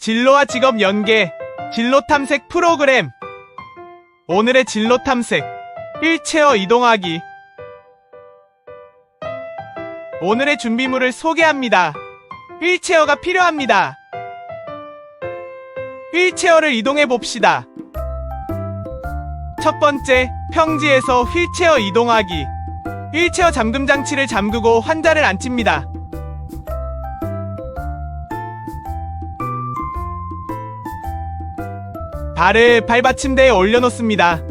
진로와 직업 연계, 진로 탐색 프로그램. 오늘의 진로 탐색, 휠체어 이동하기. 오늘의 준비물을 소개합니다. 휠체어가 필요합니다. 휠체어를 이동해 봅시다. 첫 번째, 평지에서 휠체어 이동하기. 휠체어 잠금 장치를 잠그고 환자를 앉힙니다. 발을 발받침대에 올려놓습니다.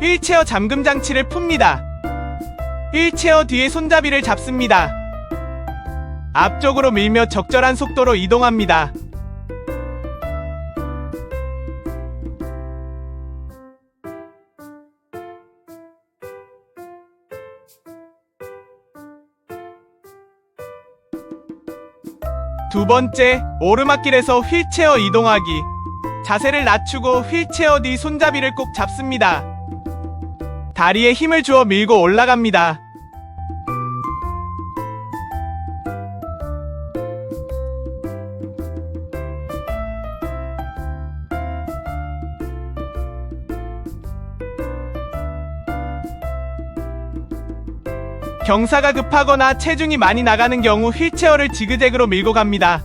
휠체어 잠금 장치를 풉니다. 휠체어 뒤에 손잡이를 잡습니다. 앞쪽으로 밀며 적절한 속도로 이동합니다. 두 번째, 오르막길에서 휠체어 이동하기. 자세를 낮추고 휠체어 뒤 손잡이를 꼭 잡습니다. 다리에 힘을 주어 밀고 올라갑니다. 경사가 급하거나 체중이 많이 나가는 경우 휠체어를 지그재그로 밀고 갑니다.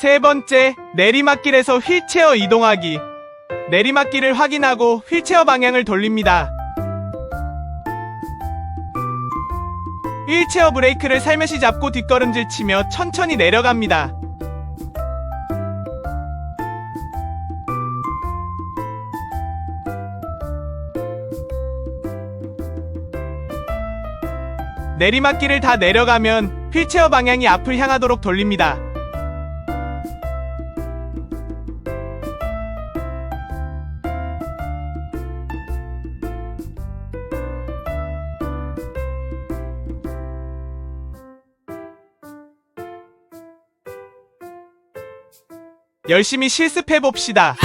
세 번째, 내리막길에서 휠체어 이동하기. 내리막길을 확인하고 휠체어 방향을 돌립니다. 휠체어 브레이크를 살며시 잡고 뒷걸음질 치며 천천히 내려갑니다. 내리막길을 다 내려가면 휠체어 방향이 앞을 향하도록 돌립니다. 열심히 실습해 봅시다.